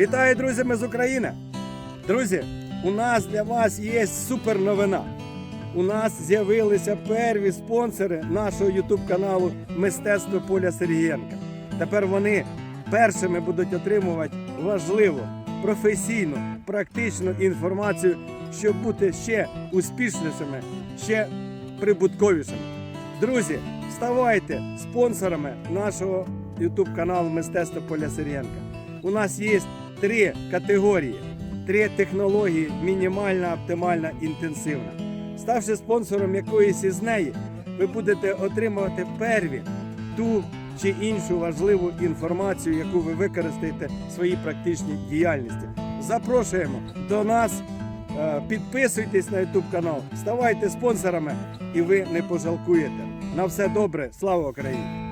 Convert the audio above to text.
Вітаю, друзі, ми з України. Друзі, у нас для вас є супер новина. У нас з'явилися перві спонсори нашого YouTube каналу Мистецтво Поля Сергієнка. Тепер вони першими будуть отримувати важливу, професійну, практичну інформацію, щоб бути ще успішнішими, ще прибутковішими. Друзі, ставайте спонсорами нашого YouTube каналу Мистецтво Поля Сирієнка. У нас є три категорії, три технології: мінімальна, оптимальна, інтенсивна. Ставши спонсором якоїсь із неї, ви будете отримувати перві ту чи іншу важливу інформацію, яку ви використаєте в своїй практичній діяльності. Запрошуємо до нас. Е, Підписуйтесь на YouTube канал, ставайте спонсорами, і ви не пожалкуєте. На все добре, слава Україні!